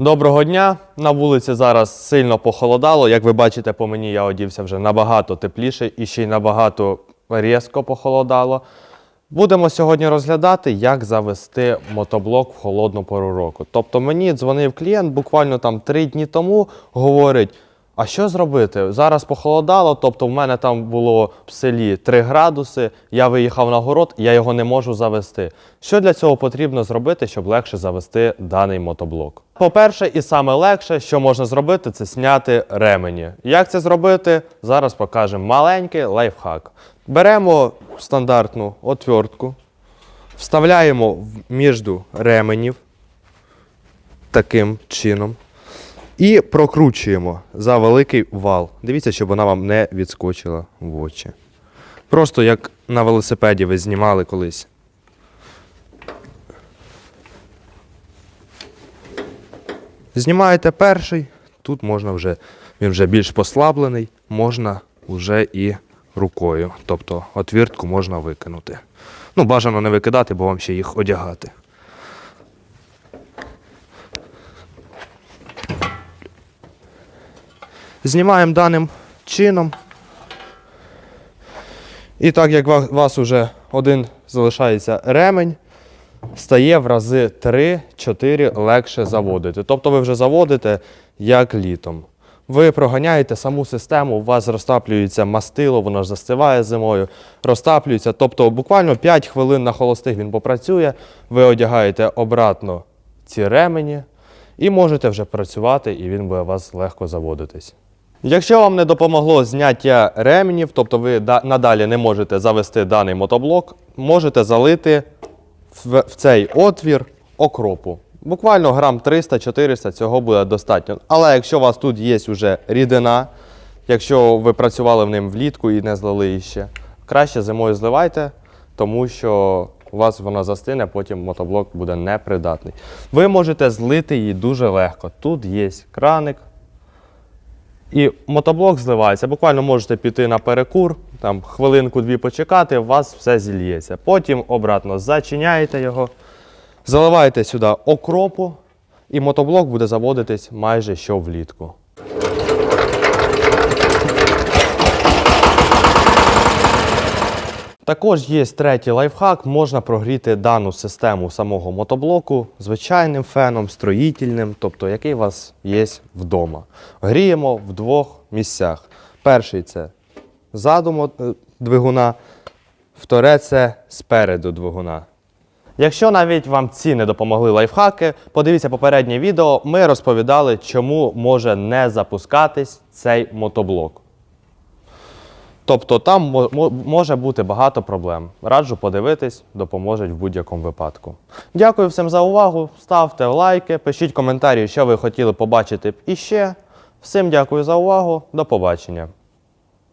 Доброго дня! На вулиці зараз сильно похолодало. Як ви бачите, по мені я одівся вже набагато тепліше і ще й набагато різко похолодало. Будемо сьогодні розглядати, як завести мотоблок в холодну пору року. Тобто мені дзвонив клієнт буквально там три дні тому, говорить. А що зробити? Зараз похолодало, тобто в мене там було в селі 3 градуси, я виїхав на город, я його не можу завести. Що для цього потрібно зробити, щоб легше завести даний мотоблок? По-перше, і саме легше, що можна зробити, це зняти ремені. Як це зробити? Зараз покажемо маленький лайфхак. Беремо стандартну отвертку, вставляємо між ременів таким чином. І прокручуємо за великий вал. Дивіться, щоб вона вам не відскочила в очі. Просто як на велосипеді ви знімали колись. Знімаєте перший, тут можна вже, він вже більш послаблений, можна вже і рукою. Тобто отвіртку можна викинути. Ну, бажано не викидати, бо вам ще їх одягати. Знімаємо даним чином. І так як у вас вже один залишається ремень, стає в рази 3-4 легше заводити. Тобто ви вже заводите як літом. Ви проганяєте саму систему, у вас розтаплюється мастило, воно ж застиває зимою, розтаплюється. Тобто буквально 5 хвилин на холостих він попрацює, ви одягаєте обратно ці ремені і можете вже працювати, і він буде у вас легко заводитись. Якщо вам не допомогло зняття ременів, тобто ви надалі не можете завести даний мотоблок, можете залити в цей отвір окропу. Буквально грам 300-400 цього буде достатньо. Але якщо у вас тут є вже рідина, якщо ви працювали в ним влітку і не злили її ще, краще зимою зливайте, тому що у вас вона застине, потім мотоблок буде непридатний. Ви можете злити її дуже легко. Тут є краник, і мотоблок зливається. Буквально можете піти на перекур, там хвилинку-дві почекати, у вас все зільється. Потім обратно зачиняєте його, заливаєте сюди окропу, і мотоблок буде заводитись майже що влітку. Також є третій лайфхак, можна прогріти дану систему самого мотоблоку звичайним феном, строїтельним, тобто який у вас є вдома. Гріємо в двох місцях. Перший це ззаду е, двигуна, вторе це спереду двигуна. Якщо навіть вам ці не допомогли лайфхаки, подивіться попереднє відео, ми розповідали, чому може не запускатись цей мотоблок. Тобто там мо- мо- може бути багато проблем. Раджу подивитись, допоможуть в будь-якому випадку. Дякую всім за увагу. Ставте лайки, пишіть коментарі, що ви хотіли побачити іще. Всім дякую за увагу. До побачення.